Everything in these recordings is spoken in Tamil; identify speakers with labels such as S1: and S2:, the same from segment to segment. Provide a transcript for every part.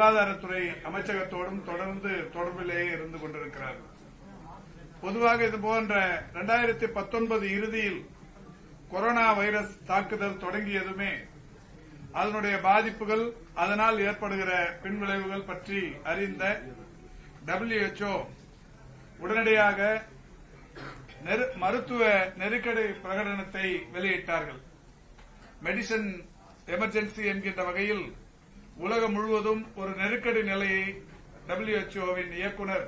S1: சுகாதாரத்துறை அமைச்சகத்தோடும் தொடர்ந்து தொடர்பிலேயே இருந்து கொண்டிருக்கிறார் பொதுவாக இது போன்ற இரண்டாயிரத்தி பத்தொன்பது இறுதியில் கொரோனா வைரஸ் தாக்குதல் தொடங்கியதுமே அதனுடைய பாதிப்புகள் அதனால் ஏற்படுகிற பின்விளைவுகள் பற்றி அறிந்த டபிள்யூஎச்ஓ உடனடியாக நெரு- மருத்துவ நெருக்கடி பிரகடனத்தை வெளியிட்டார்கள். மெடிசன் எமர்ஜென்சி என்கின்ற வகையில் உலகம் முழுவதும் ஒரு நெருக்கடி நிலையை டபிள்யூஎச்ஓவின் இயக்குனர்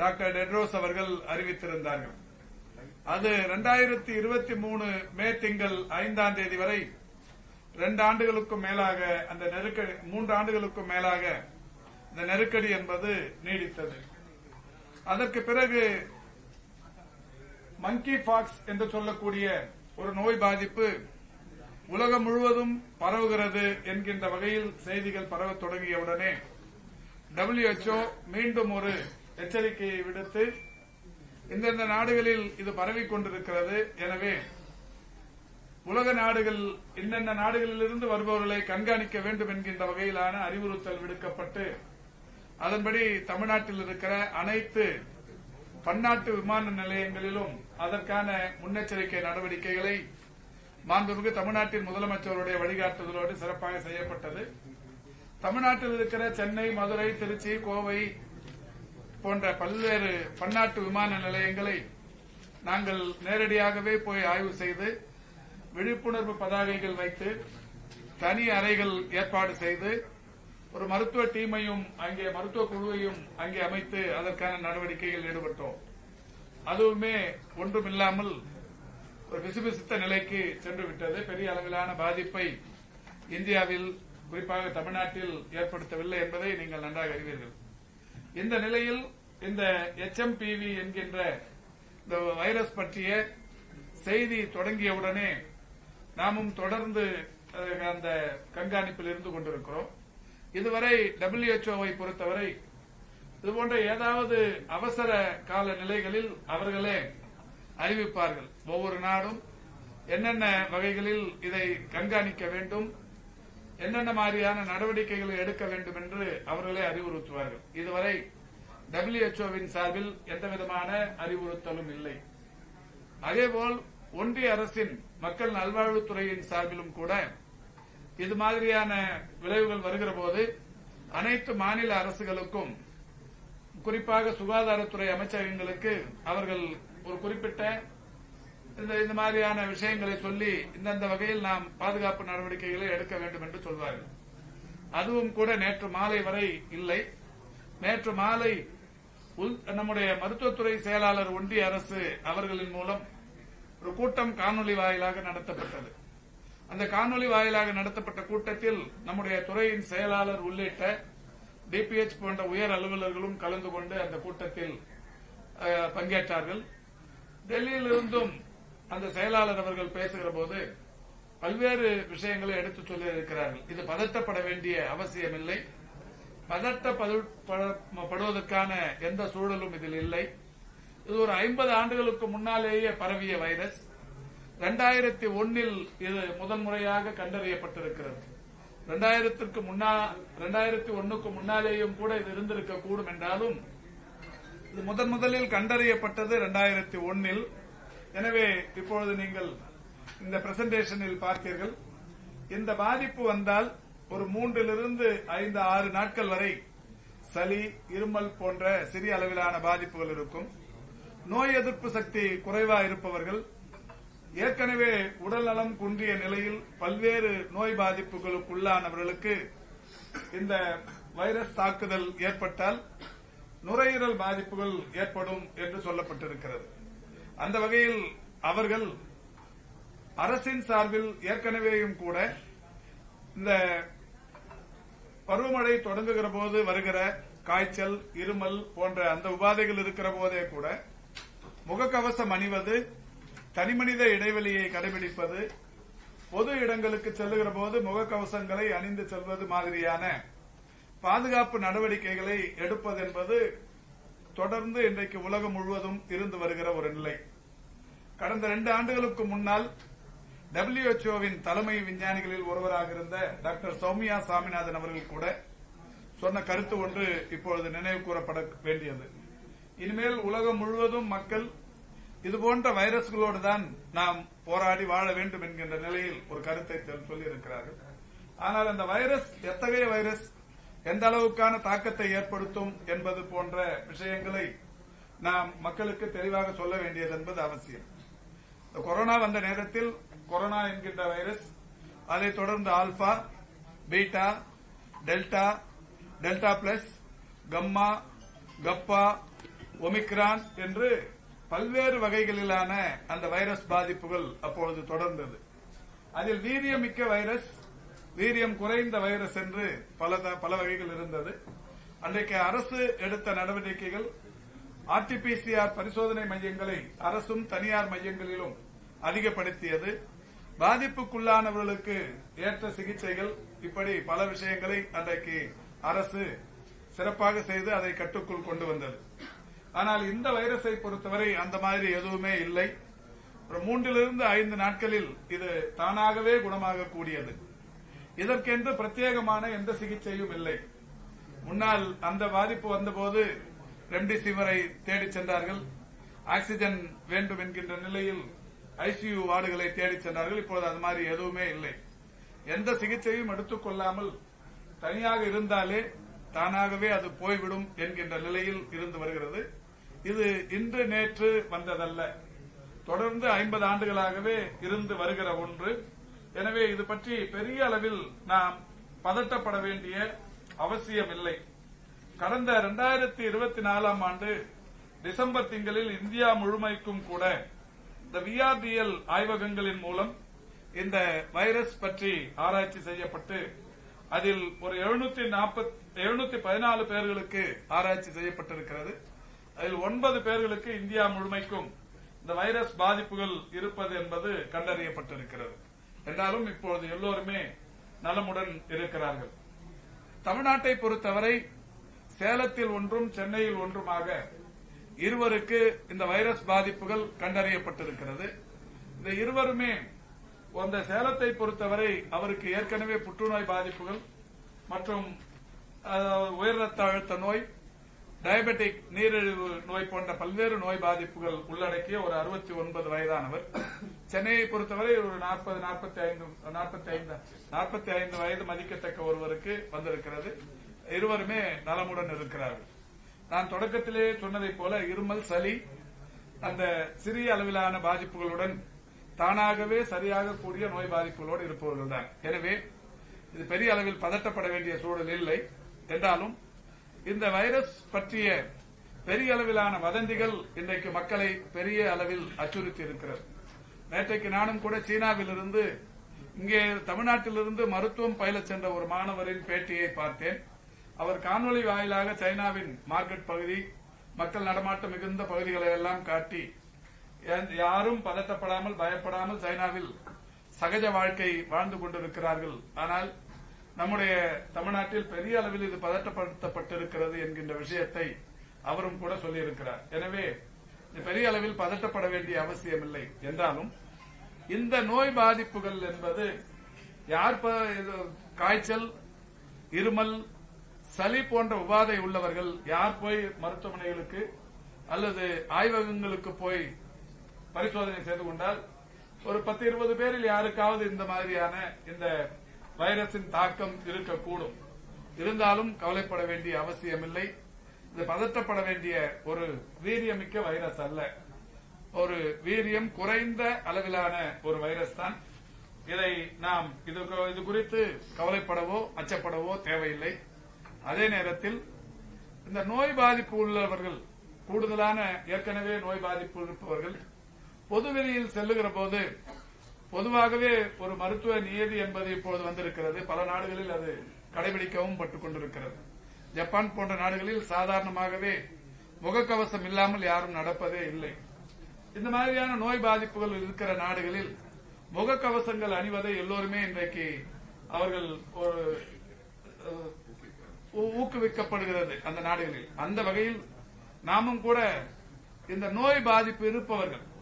S1: டாக்டர் டெட்ரோஸ் அவர்கள் அறிவித்திருந்தார்கள். அது 2023 இருபத்தி மூணு மே திங்கள் ஐந்தாம் தேதி வரை ரெண்டு ஆண்டுகளுக்கும் மேலாக அந்த நெருக்கடி மூன்று ஆண்டுகளுக்கும் மேலாக இந்த நெருக்கடி என்பது நீடித்தது. அதற்கு பிறகு மங்கி பாக்ஸ் என்று சொல்லக்கூடிய ஒரு நோய் பாதிப்பு உலகம் முழுவதும் பரவுகிறது என்கின்ற வகையில் செய்திகள் பரவத் தொடங்கியவுடனே WHO மீண்டும் ஒரு எச்சரிக்கையை விடுத்து இந்தந்த நாடுகளில் இது பரவிக் கொண்டிருக்கிறது. எனவே உலக நாடுகள் இன்னென்ன நாடுகளிலிருந்து வருபவர்களை கண்காணிக்க வேண்டும் என்கின்ற வகையிலான அறிவுறுத்தல் விடுக்கப்பட்டு அதன்படி தமிழ்நாட்டில் இருக்கிற அனைத்து பன்னாட்டு விமான நிலையங்களிலும் அதற்கான முன்னெச்சரிக்கை நடவடிக்கைகளை மாண்புமிகு தமிழ்நாட்டின் முதலமைச்சருடைய வழிகாட்டுதலோடு சிறப்பாக செய்யப்பட்டது. தமிழ்நாட்டில் இருக்கிற சென்னை மதுரை திருச்சி கோவை போன்ற பல்வேறு பன்னாட்டு விமான நிலையங்களை நாங்கள் நேரடியாகவே போய் ஆய்வு செய்து விழிப்புணர்வு பதாகைகள் வைத்து தனி அறைகள் ஏற்பாடு செய்து ஒரு மருத்துவ டீமையும் அங்கே மருத்துவ குழுவையும் அங்கே அமைத்து அதற்கான நடவடிக்கைகள் ஈடுபட்டோம். அதுவுமே ஒன்றுமில்லாமல் ஒரு பிசுபிசுத்த நிலைக்கு சென்று விட்டது பெரிய அளவிலான பாதிப்பை இந்தியாவில் குறிப்பாக தமிழ்நாட்டில் ஏற்படுத்தவில்லை என்பதை நீங்கள் நன்றாக அறிவீர்கள். இந்த நிலையில் இந்த எச்எம்பிவி என்கின்ற இந்த வைரஸ் பற்றிய செய்தி தொடங்கியவுடனே நாமும் தொடர்ந்து அந்த கண்காணிப்பில் இருந்து கொண்டிருக்கிறோம். இதுவரை டபிள்யூஎச்ஓவை பொறுத்தவரை இதுபோன்ற ஏதாவது அவசர கால நிலைகளில் அவர்களே அறிவிப்பார்கள். ஒவ்வொரு நாடும் என்னென்ன வகைகளில் இதை கண்காணிக்க வேண்டும் என்னென்ன மாதிரியான நடவடிக்கைகளை எடுக்க வேண்டும் என்று அவர்களே அறிவுறுத்துவார்கள். இதுவரை டபிள்யூஎச்ஓவின் சார்பில் எந்தவிதமான அறிவுறுத்தலும் இல்லை. அதேபோல் ஒன்றிய அரசின் மக்கள் நல்வாழ்வுத்துறையின் சார்பிலும் கூட இது மாதிரியான விளைவுகள் வருகிற போது அனைத்து மாநில அரசுகளுக்கும் குறிப்பாக சுகாதாரத்துறை அமைச்சகங்களுக்கு அவர்கள் ஒரு குறிப்பிட்ட இந்த இந்த மாதிரியான விஷயங்களை சொல்லி இந்தந்த வகையில் நாம் பாதுகாப்பு நடவடிக்கைகளை எடுக்க வேண்டும் என்று சொல்வார்கள். அதுவும் கூட நேற்று மாலை வரை இல்லை. நேற்று மாலை உள்- நம்முடைய மருத்துவத்துறை செயலாளர் ஒன்றிய அரசு அவர்களின் மூலம் ஒரு கூட்டம் காணொலி வாயிலாக நடத்தப்பட்டது. அந்த காணொலி வாயிலாக நடத்தப்பட்ட கூட்டத்தில் நம்முடைய துறையின் செயலாளர் உள்ளிட்ட டிபிஎச் போன்ற உயர் அலுவலர்களும் கலந்து கொண்டு அந்த கூட்டத்தில் பங்கேற்றார்கள். டெல்லியில் இருந்தும் அந்த செயலாளர் அவர்கள் பேசுகிற போது பல்வேறு விஷயங்களை எடுத்துச் சொல்லி இருக்கிறார்கள் இது பதட்டப்பட வேண்டிய அவசியமில்லை. பதட்டப்படுவதற்கான எந்த சூழலும் இதில் இல்லை. இது ஒரு ஐம்பது ஆண்டுகளுக்கு முன்னாலேயே பரவிய வைரஸ். ரெண்டாயிரத்தி ஒன்னில் இது முதன் முறையாக கண்டறியப்பட்டிருக்கிறது. ரெண்டாயிரத்திற்கு முன்னா ரெண்டாயிரத்தி ஒன்னுக்கு முன்னாலேயும் கூட இது இருந்திருக்க கூடும் என்றாலும் முதன் முதலில் கண்டறியப்பட்டது இரண்டாயிரத்தி ஒன்னில். எனவே இப்பொழுது நீங்கள் இந்த பிரசன்டேஷனில் பார்த்தீர்கள். இந்த பாதிப்பு வந்தால் ஒரு மூன்றிலிருந்து ஐந்து ஆறு நாட்கள் வரை சளி இருமல் போன்ற சிறிய அளவிலான பாதிப்புகள் இருக்கும். நோய் எதிர்ப்பு சக்தி குறைவா இருப்பவர்கள் ஏற்கனவே உடல்நலம் குன்றிய நிலையில் பல்வேறு நோய் பாதிப்புகளுக்கு உள்ளானவர்களுக்கு இந்த வைரஸ் தாக்குதல் ஏற்பட்டால் நுரையீரல் பாதிப்புகள் ஏற்படும் என்று சொல்லப்பட்டிருக்கிறது. அந்த வகையில் அவர்கள் அரசின் சார்பில் ஏற்கனவேயும் கூட இந்த பருவமழை தொடங்குகிற போது வருகிற காய்ச்சல் இருமல் போன்ற அந்த உபாதைகள் இருக்கிற போதே கூட முகக்கவசம் அணிவது தனிமனித இடைவெளியை கடைபிடிப்பது பொது இடங்களுக்கு செல்லுகிற போது முகக்கவசங்களை அணிந்து செல்வது மாதிரியான பாதுகாப்பு நடவடிக்கைகளை எடுப்பது என்பது தொடர்ந்து இன்றைக்கு உலகம் முழுவதும் இருந்து வருகிற ஒரு நிலை. கடந்த ரெண்டு ஆண்டுகளுக்கு முன்னால் டபிள்யூஎச்ஓவின் தலைமை விஞ்ஞானிகளில் ஒருவராக இருந்த டாக்டர் சௌமியா சாமிநாதன் அவர்கள் கூட சொன்ன கருத்து ஒன்று இப்பொழுது நினைவு கூறப்பட வேண்டியது. இனிமேல் உலகம் முழுவதும் மக்கள் இதுபோன்ற வைரஸ்களோடு தான் நாம் போராடி வாழ வேண்டும் என்கின்ற நிலையில் ஒரு கருத்தை சொல்லியிருக்கிறார்கள். ஆனால் அந்த வைரஸ் எத்தகைய வைரஸ்? எந்த அளவுக்கான தாக்கத்தை ஏற்படுத்தும் என்பது போன்ற விஷயங்களை நாம் மக்களுக்கு தெளிவாக சொல்ல வேண்டியது என்பது அவசியம். இந்த கொரோனா வந்த நேரத்தில் கொரோனா என்கின்ற வைரஸ் அதைத் தொடர்ந்து alpha beta delta delta plus gamma kappa omicron என்று பல்வேறு வகைகளிலான அந்த வைரஸ் பாதிப்புகள் அப்பொழுது தொடர்ந்தது. அதில் வீரியமிக்க வைரஸ் வீரியம் குறைந்த வைரஸ் என்று பல த- பல வகைகள் இருந்தது. அன்றைக்கு அரசு எடுத்த நடவடிக்கைகள் ஆர்டிபிசிஆர் பரிசோதனை மையங்களை அரசும் தனியார் மையங்களிலும் அதிகப்படுத்தியது. பாதிப்புக்குள்ளானவர்களுக்கு ஏற்ற சிகிச்சைகள் இப்படி பல விஷயங்களை அன்றைக்கு அரசு சிறப்பாக செய்து அதை கட்டுக்குள் கொண்டு வந்தது. ஆனால் இந்த வைரஸை பொறுத்தவரை அந்த மாதிரி எதுவுமே இல்லை. ஒரு மூன்றிலிருந்து ஐந்து நாட்களில் இது தானாகவே குணமாகக்கூடியது. இதற்கென்று பிரத்யேகமான எந்த சிகிச்சையும் இல்லை. முன்னால் அந்த பாதிப்பு வந்தபோது ரெம்டிசிவரை தேடிச் சென்றார்கள். ஆக்சிஜன் வேண்டும் என்கின்ற நிலையில் ஐசியு வார்டுகளை தேடிச் சென்றார்கள். இப்போது அது மாதிரி எதுவுமே இல்லை. எந்த சிகிச்சையும் எடுத்துக் கொள்ளாமல் தனியாக இருந்தாலே தானாகவே அது போய்விடும் என்கின்ற நிலையில் இருந்து வருகிறது. இது இன்று நேற்று வந்ததல்ல. தொடர்ந்து ஐம்பது ஆண்டுகளாகவே இருந்து வருகிற ஒன்று. எனவே இது பற்றி பெரிய அளவில் நாம் பதட்டப்பட வேண்டிய அவசியம் இல்லை கடந்த 2024 இருபத்தி நாலாம் ஆண்டு டிசம்பர் திங்களில் இந்தியா முழுமைக்கும் கூட இந்த விஆர்டிஎல் ஆய்வகங்களின் மூலம் இந்த வைரஸ் பற்றி ஆராய்ச்சி செய்யப்பட்டு அதில் ஒரு எழுநூத்தி எழுநூத்தி பதினாலு பேர்களுக்கு ஆராய்ச்சி செய்யப்பட்டிருக்கிறது. அதில் ஒன்பது பேர்களுக்கு இந்தியா முழுமைக்கும் இந்த வைரஸ் பாதிப்புகள் இருப்பது என்பது கண்டறியப்பட்டிருக்கிறது. எல்லாரும் இப்பொழுது எல்லோருமே நலமுடன் இருக்கிறார்கள். தமிழ்நாட்டை பொறுத்தவரை சேலத்தில் ஒன்றும் சென்னையில் ஒன்றுமாக இருவருக்கு இந்த வைரஸ் பாதிப்புகள் கண்டறியப்பட்டிருக்கிறது. இந்த இருவருமே அந்த சேலத்தை பொறுத்தவரை அவருக்கு ஏற்கனவே புற்றுநோய் பாதிப்புகள் மற்றும் உயர் ரத்த அழுத்த நோய் டயபெட்டிக் நீரிழிவு நோய் போன்ற பல்வேறு நோய் பாதிப்புகள் உள்ளடக்கிய ஒரு அறுபத்தி ஒன்பது வயதானவர். சென்னையை பொறுத்தவரை ஒரு நாற்பது நாற்பத்தி ஐந்து நாற்பத்தி ஐந்து நாற்பத்தி ஐந்து வயது மதிக்கத்தக்க ஒருவருக்கு வந்திருக்கிறது. இருவருமே நலமுடன் இருக்கிறார்கள். நான் தொடக்கத்திலே சொன்னதைப் போல இருமல் சளி அந்த சிறிய அளவிலான பாதிப்புகளுடன் தானாகவே சரியாக கூடிய நோய் பாதிப்புகளோடு இருப்பவர்கள் தான் எனவே இது பெரிய அளவில் பதட்டப்பட வேண்டிய சூழல் இல்லை. என்றாலும் இந்த வைரஸ் பற்றிய பெரிய அளவிலான வதந்திகள் இன்றைக்கு மக்களை பெரிய அளவில் அச்சுறுத்தி இருக்கிறது நேற்றைக்கு நானும் கூட சீனாவிலிருந்து இங்கே தமிழ்நாட்டிலிருந்து மருத்துவம் பயில சென்ற ஒரு மாணவரின் பேட்டியை பார்த்தேன். அவர் காணொளி வாயிலாக சைனாவின் மார்க்கெட் பகுதி மக்கள் நடமாட்டம் மிகுந்த பகுதிகளை எல்லாம் காட்டி யாரும் பதட்டப்படாமல் பயப்படாமல் சைனாவில் சகஜ வாழ்க்கை வாழ்ந்து கொண்டிருக்கிறார்கள். ஆனால் நம்முடைய தமிழ்நாட்டில் பெரிய அளவில் இது பதட்டப்படுத்தப்பட்டிருக்கிறது என்கின்ற விஷயத்தை அவரும் கூட சொல்லியிருக்கிறார். எனவே இது பெரிய அளவில் பதட்டப்பட வேண்டிய அவசியமில்லை. என்றாலும் இந்த நோய் பாதிப்புகள் என்பது யார் இது காய்ச்சல் இருமல் சளி போன்ற உபாதை உள்ளவர்கள் யார் போய் மருத்துவமனைகளுக்கு அல்லது ஆய்வகங்களுக்கு போய் பரிசோதனை செய்து கொண்டால் ஒரு பத்து இருபது பேரில் யாருக்காவது இந்த மாதிரியான இந்த வைரஸின் தாக்கம் இருக்கக்கூடும். இருந்தாலும் கவலைப்பட வேண்டிய அவசியமில்லை. இது பதற்றப்பட வேண்டிய ஒரு வீரியமிக்க வைரஸ் அல்ல. ஒரு வீரியம் குறைந்த அளவிலான ஒரு வைரஸ் தான். இதை நாம் இது இது குறித்து கவலைப்படவோ அச்சப்படவோ தேவையில்லை. அதே நேரத்தில் இந்த நோய் பாதிப்பு உள்ளவர்கள் கூடுதலான ஏற்கனவே நோய் பாதிப்பு இருப்பவர்கள் பொதுவெளியில் செல்லுகிற போது பொதுவாகவே ஒரு மருத்துவ நியதி என்பது இப்போது வந்திருக்கிறது. பல நாடுகளில் அது கடைபிடிக்கவும் பட்டுக் கொண்டிருக்கிறது. ஜப்பான் போன்ற நாடுகளில் சாதாரணமாகவே முகக்கவசம் இல்லாமல் யாரும் நடப்பதே இல்லை. இந்த மாதிரியான நோய் பாதிப்புகள் இருக்கிற நாடுகளில் முகக்கவசங்கள் அணிவதை எல்லோருமே இன்றைக்கு அவர்கள் ஒரு ஊ- ஊக்குவிக்கப்படுகிறது அந்த நாடுகளில். அந்த வகையில் நாமும் கூட இந்த நோய் பாதிப்பு இருப்பவர்கள்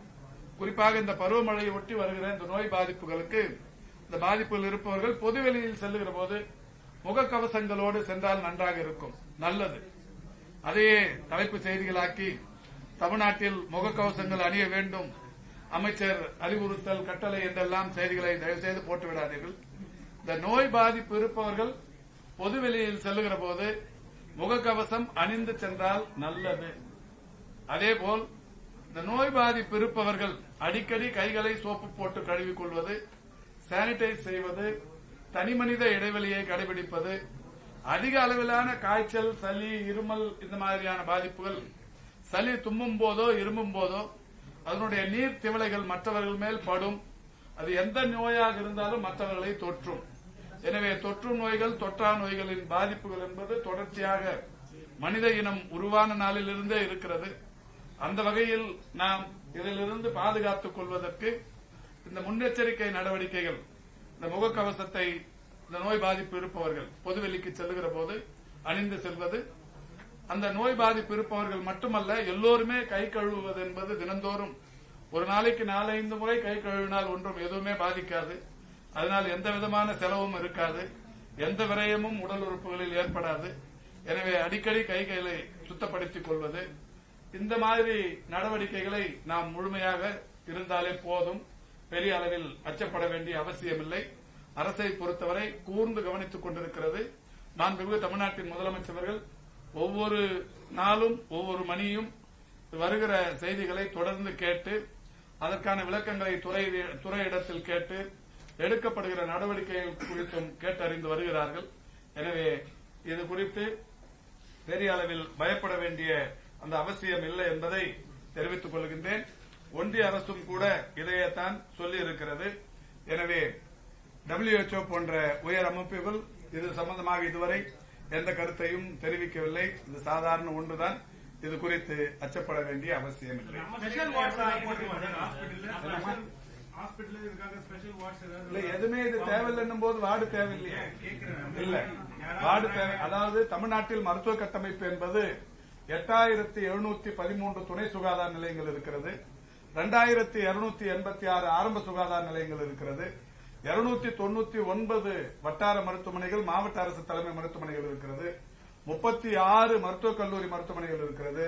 S1: குறிப்பாக இந்த பருவமழையை ஒட்டி வருகிற இந்த நோய் பாதிப்புகளுக்கு இந்த பாதிப்புகள் இருப்பவர்கள் பொதுவெளியில் செல்லுகிற போது முகக்கவசங்களோடு சென்றால் நன்றாக இருக்கும். நல்லது. அதையே தலைப்பு செய்திகளாக்கி தமிழ்நாட்டில் முகக்கவசங்கள் அணிய வேண்டும் அமைச்சர் அறிவுறுத்தல் கட்டளை என்றெல்லாம் செய்திகளை தயவுசெய்து போட்டு விடாதீர்கள் இந்த நோய் பாதிப்பு இருப்பவர்கள் பொதுவெளியில் செல்லுகிற போது முகக்கவசம் அணிந்து சென்றால் நல்லது. அதேபோல் இந்த நோய் பாதிப்பு இருப்பவர்கள் அடிக்கடி கைகளை சோப்பு போட்டு கழுவிக் கொள்வது சானிடைஸ் செய்வது தனிமனித இடைவெளியை கடைபிடிப்பது அதிக அளவிலான காய்ச்சல் சளி இருமல் இந்த மாதிரியான பாதிப்புகள் சளி தும்மும் போதோ இருமும் போதோ அதனுடைய நீர் திவலைகள் மற்றவர்கள் மேல் படும். அது எந்த நோயாக இருந்தாலும் மற்றவர்களை தொற்றும். எனவே தொற்று நோய்கள் தொற்றா நோய்களின் பாதிப்புகள் என்பது தொடர்ச்சியாக மனித இனம் உருவான நாளிலிருந்தே இருக்கிறது. அந்த வகையில் நாம் இதிலிருந்து பாதுகாத்துக் கொள்வதற்கு இந்த முன்னெச்சரிக்கை நடவடிக்கைகள் இந்த முகக்கவசத்தை இந்த நோய் பாதிப்பு இருப்பவர்கள் பொதுவெளிக்கு செல்லுகிற போது அணிந்து செல்வது அந்த நோய் பாதிப்பு இருப்பவர்கள் மட்டுமல்ல எல்லோருமே கை கழுவுவது என்பது தினந்தோறும். ஒரு நாளைக்கு நாலைந்து முறை கை கழுவினால் ஒன்றும் எதுவுமே பாதிக்காது. அதனால் எந்த விதமான செலவும் இருக்காது. எந்த விரயமும் உடல் உறுப்புகளில் ஏற்படாது. எனவே அடிக்கடி கைகளை சுத்தப்படுத்திக் கொள்வது இந்த மாதிரி நடவடிக்கைகளை நாம் முழுமையாக இருந்தாலே போதும். பெரிய அளவில் அச்சப்பட வேண்டிய அவசியமில்லை. அரசை பொறுத்தவரை கூர்ந்து கவனித்துக் கொண்டிருக்கிறது. மாண்புமிகு தமிழ்நாட்டின் முதலமைச்சர்கள். ஒவ்வொரு நாளும் ஒவ்வொரு மணியும் வருகிற செய்திகளை தொடர்ந்து கேட்டு அதற்கான விளக்கங்களை துறை துறையிடத்தில் கேட்டு எடுக்கப்படுகிற நடவடிக்கைகள் குறித்தும் கேட்டறிந்து வருகிறார்கள். எனவே இது குறித்து பெரிய அளவில் பயப்பட வேண்டிய அந்த அவசியம் இல்லை என்பதை தெரிவித்துக் கொள்கின்றேன். ஒன்றிய அரசும் கூட இதையத்தான் சொல்லி இருக்கிறது எனவே WHO போன்ற உயர் அமைப்புகள் இது சம்பந்தமாக இதுவரை எந்த கருத்தையும் தெரிவிக்கவில்லை. இது சாதாரண ஒன்றுதான். இது குறித்து அச்சப்பட வேண்டிய அவசியம் இல்லை. எதுவுமே இது தேவையில்லைன்னும் போது வார்டு தேவையில்லையே? இல்ல. வார்டு தேவை. அதாவது தமிழ்நாட்டில் மருத்துவ கட்டமைப்பு என்பது எட்டாயிரத்தி எழுநூத்தி பதிமூன்று துணை சுகாதார நிலையங்கள் இருக்கிறது. ரெண்டாயிரத்தி இருநூத்தி எண்பத்தி ஆறு ஆரம்ப சுகாதார நிலையங்கள் இருக்கிறது. இருநூத்தி தொண்ணூத்தி ஒன்பது வட்டார மருத்துவமனைகள் மாவட்ட அரசு தலைமை மருத்துவமனைகள் இருக்கிறது. முப்பத்தி ஆறு மருத்துவக் கல்லூரி மருத்துவமனைகள் இருக்கிறது.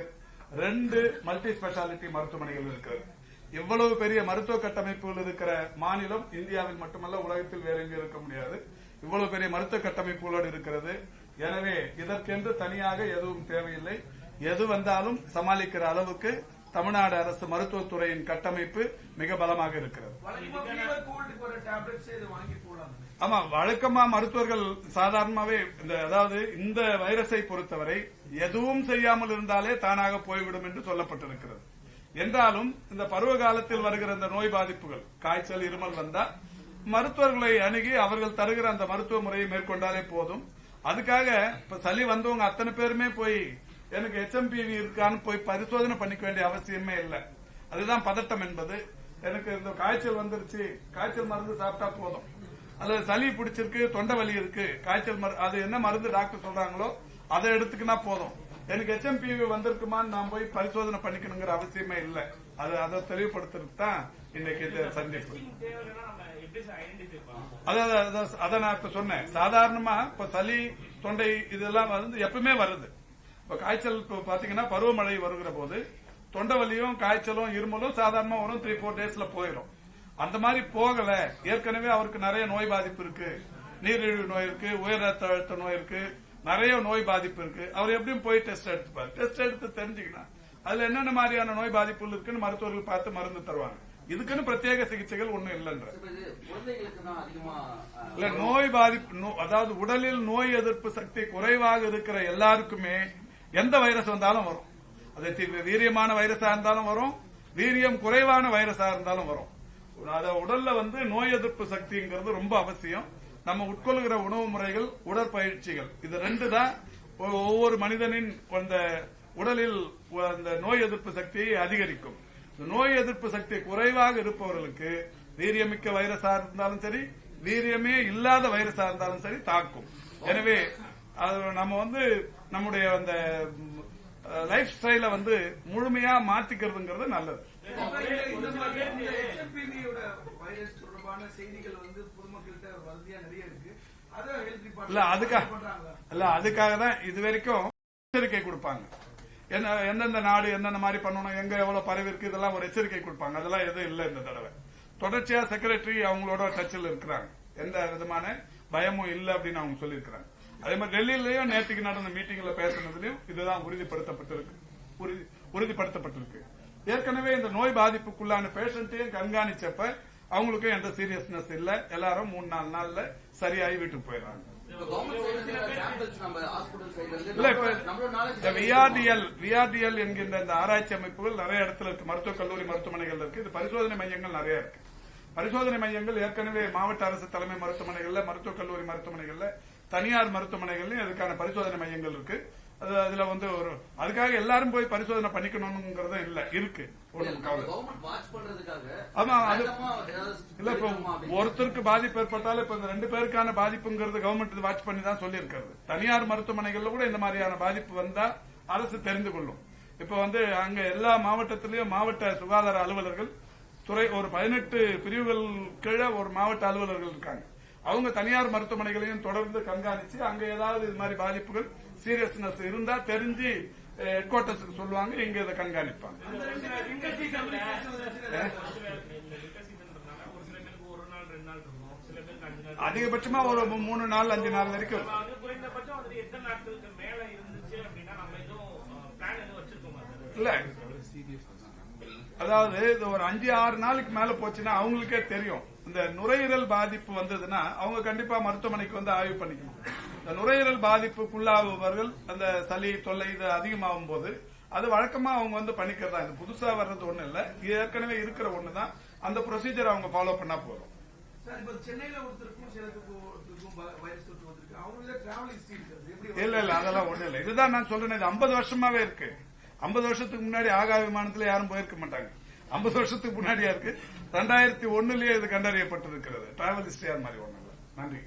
S1: ரெண்டு மல்டி ஸ்பெஷாலிட்டி மருத்துவமனைகள் இருக்கிறது. இவ்வளவு பெரிய மருத்துவ கட்டமைப்புகள் இருக்கிற மாநிலம் இந்தியாவில் மட்டுமல்ல உலகத்தில் வேற எங்கும் இருக்க முடியாது. இவ்வளவு பெரிய மருத்துவ கட்டமைப்புகளோடு இருக்கிறது. எனவே இதற்கென்று தனியாக எதுவும் தேவையில்லை. எது வந்தாலும் சமாளிக்கிற அளவுக்கு தமிழ்நாடு அரசு மருத்துவத்துறையின் கட்டமைப்பு மிக பலமாக இருக்கிறது. ஆமா வழக்கமா மருத்துவர்கள் சாதாரணமாவே இந்த அதாவது இந்த வைரஸை பொறுத்தவரை எதுவும் செய்யாமல் இருந்தாலே தானாக போய்விடும் என்று சொல்லப்பட்டிருக்கிறது. என்றாலும் இந்த பருவ காலத்தில் வருகிற இந்த நோய் பாதிப்புகள் காய்ச்சல் இருமல் வந்தால் மருத்துவர்களை அணுகி அவர்கள் தருகிற அந்த மருத்துவ முறையை மேற்கொண்டாலே போதும். அதுக்காக இப்ப சளி வந்தவங்க அத்தனை பேருமே போய் எனக்கு ஹெச்எம்பிவி இருக்கான்னு போய் பரிசோதனை பண்ணிக்க வேண்டிய அவசியமே இல்லை. அதுதான் பதட்டம் என்பது. எனக்கு இந்த காய்ச்சல் வந்துருச்சு. காய்ச்சல் மருந்து சாப்பிட்டா போதும். அல்லது சளி பிடிச்சிருக்கு தொண்டை வலி இருக்கு காய்ச்சல் மருந்து அது என்ன மருந்து டாக்டர் சொல்றாங்களோ அதை எடுத்துக்கினா போதும். எனக்கு ஹெச்எம்பிவி வந்திருக்குமான்னு நான் போய் பரிசோதனை பண்ணிக்கணுங்கிற அவசியமே இல்லை. அது அதை தெளிவுபடுத்துறதுக்கு தான் இன்னைக்கு இந்த சந்திப்பு. அதான் அதான், அதான், அதை நான் இப்ப சொன்னேன். சாதாரணமா இப்ப சளி தொண்டை இதெல்லாம் வந்து எப்பவுமே வருது. இப்ப காய்ச்சல் பாத்தீங்கன்னா பருவமழை வருகிற போது தொண்டை வலியும் காய்ச்சலும் இருமலும் சாதாரணமா வரும். த்ரீ ஃபோர் டேஸ்ல போயிடும் அந்த மாதிரி போகல. ஏற்கனவே அவருக்கு நிறைய நோய் பாதிப்பு இருக்கு. நீரிழிவு நோய் இருக்கு உயர் ரத்த அழுத்த நோய் இருக்கு நிறைய நோய் பாதிப்பு இருக்கு. அவர் எப்படியும் போய் டெஸ்ட் எடுத்துப்பார். டெஸ்ட் எடுத்து தெரிஞ்சுக்கலாம் அதுல என்னென்ன மாதிரியான நோய் பாதிப்புகள் இருக்குன்னு மருத்துவர்கள் பார்த்து மருந்து தருவாங்க. இதுக்குன்னு பிரத்யேக சிகிச்சைகள் ஒண்ணும் இல்லைன்ற. இல்ல நோய் பாதிப்பு அதாவது உடலில் நோய் எதிர்ப்பு சக்தி குறைவாக இருக்கிற எல்லாருக்குமே எந்த வைரஸ் வந்தாலும் வரும். அது வீரியமான வைரஸா இருந்தாலும் வரும். வீரியம் குறைவான வைரஸா இருந்தாலும் வரும். அத உடல்ல வந்து நோய் எதிர்ப்பு சக்திங்கிறது ரொம்ப அவசியம். நம்ம உட்கொள்கிற உணவு முறைகள் உடற்பயிற்சிகள். இது ரெண்டு தான். ஒவ்வொரு மனிதனின் அந்த உடலில் அந்த நோய் எதிர்ப்பு சக்தியை அதிகரிக்கும். நோய் எதிர்ப்பு சக்தி குறைவாக இருப்பவர்களுக்கு வீரியமிக்க வைரஸா இருந்தாலும் சரி வீரியமே இல்லாத வைரஸா இருந்தாலும் சரி தாக்கும். எனவே அது நம்ம வந்து நம்முடைய அந்த லைஃப் ஸ்டைல வந்து முழுமையா மாத்திக்கிறதுங்கிறது நல்லது. இல்ல அதுக்காக இல்ல அதுக்காக தான் இது வரைக்கும் எச்சரிக்கை கொடுப்பாங்க. என்ன எந்தெந்த நாடு எந்தெந்த மாதிரி பண்ணணும் எங்க எவ்வளவு பரவி இருக்கு இதெல்லாம் ஒரு எச்சரிக்கை கொடுப்பாங்க. அதெல்லாம் எதுவும் இல்ல இந்த தடவை. தொடர்ச்சியா செக்ரட்டரி அவங்களோட டச்சில் இருக்கிறாங்க. எந்த விதமான பயமும் இல்ல அப்படின்னு அவங்க சொல்லியிருக்கிறாங்க. அதே மாதிரி டெல்லியிலயும் நேற்றுக்கு நடந்த மீட்டிங்ல பேசுனதுலயும் இதுதான் உறுதிப்படுத்தப்பட்டிருக்கு. உறுதி- உறுதிப்படுத்தப்பட்டிருக்கு. ஏற்கனவே இந்த நோய் பாதிப்புக்குள்ளான பேஷண்ட்டையும் கண்காணிச்சப்ப அவங்களுக்கும் எந்த சீரியஸ்னஸ் இல்ல. எல்லாரும் மூணு நாலு நாள்ல சரியாகி வீட்டுக்கு போயிடுறாங்க. விஆர்டிஎல் விஆர்டிஎல் என்கின்ற இந்த ஆராய்ச்சி அமைப்புகள் நிறைய இடத்துல இருக்கு. மருத்துவக் கல்லூரி மருத்துவமனைகள் இருக்கு. இது பரிசோதனை மையங்கள் நிறைய இருக்கு. பரிசோதனை மையங்கள் ஏற்கனவே மாவட்ட அரசு தலைமை மருத்துவமனைகள்ல மருத்துவக் கல்லூரி மருத்துவமனைகள்ல தனியார் மருத்துவமனைகள்லயும் அதுக்கான பரிசோதனை மையங்கள் இருக்கு. அது அதுல வந்து ஒரு அதுக்காக எல்லாரும் போய் பரிசோதனை பண்ணிக்கணுங்கிறதும் இல்ல இருக்கு. ஆமா, அது- இல்ல இப்ப ஒருத்தருக்கு பாதிப்பு ஏற்பட்டாலும் இப்ப இந்த ரெண்டு பேருக்கான பாதிப்புங்கிறது கவர்மெண்ட் வாட்ச் பண்ணி தான் சொல்லியிருக்கிறது. தனியார் மருத்துவமனைகள்ல கூட இந்த மாதிரியான பாதிப்பு வந்தா அரசு தெரிந்து கொள்ளும். இப்ப வந்து அங்க எல்லா மாவட்டத்திலயும் மாவட்ட சுகாதார அலுவலர்கள் துறை ஒரு பதினெட்டு பிரிவுகள் கீழே ஒரு மாவட்ட அலுவலர்கள் இருக்காங்க. அவங்க தனியார் மருத்துவமனைகளையும் தொடர்ந்து கண்காணிச்சு அங்க ஏதாவது இது மாதிரி பாதிப்புகள் சீரியஸ்னஸ் இருந்தா தெரிஞ்சு ஹெட் குவார்டர்ஸுக்கு சொல்லுவாங்க இங்க இதை கண்காணிப்பாங்க. அதிகபட்சமா ஒரு மூணு நாள் அஞ்சு நாள் வரைக்கும். இல்ல. அதாவது இது ஒரு அஞ்சு ஆறு நாளைக்கு மேல போச்சுன்னா அவங்களுக்கே தெரியும். இந்த நுரையீரல் பாதிப்பு வந்ததுன்னா அவங்க கண்டிப்பா மருத்துவமனைக்கு வந்து ஆய்வு பண்ணிக்கணும். இந்த நுரையீரல் பாதிப்புக்குள்ளாகுபவர்கள் அந்த சளி தொல்லை இது அதிகமாகும் போது அது வழக்கமா அவங்க வந்து பண்ணிக்கிறதா இது புதுசா வர்றது ஒண்ணு இல்ல. ஏற்கனவே இருக்கிற ஒண்ணுதான். அந்த ப்ரொசீஜர் அவங்க ஃபாலோ பண்ணா போதும்.
S2: சார் இப்ப சென்னையில ஒருத்தருக்கும் சேலத்துக்கும் ஒருத்தருக்கும் வைரஸ் தொற்று வந்திருக்கு. அவங்கள டிராவல் ஹிஸ்டரி இருக்காது எப்படி
S1: இல்ல இல்ல அதெல்லாம் ஒண்ணு இல்ல. இதுதான் நான் சொல்றேன் இது 50 வருஷமாவே இருக்கு. 50 வருஷத்துக்கு முன்னாடி ஆகாய விமானத்துல யாரும் போயிருக்க மாட்டாங்க. 50 வருஷத்துக்கு முன்னாடியா இருக்கு. ரெண்டாயிரத்தி ஒண்ணுலயே இது கண்டறியப்பட்டிருக்கிறது. டிராவல் ஹிஸ்டரி மாதிரி ஒண்ணு நன்றி.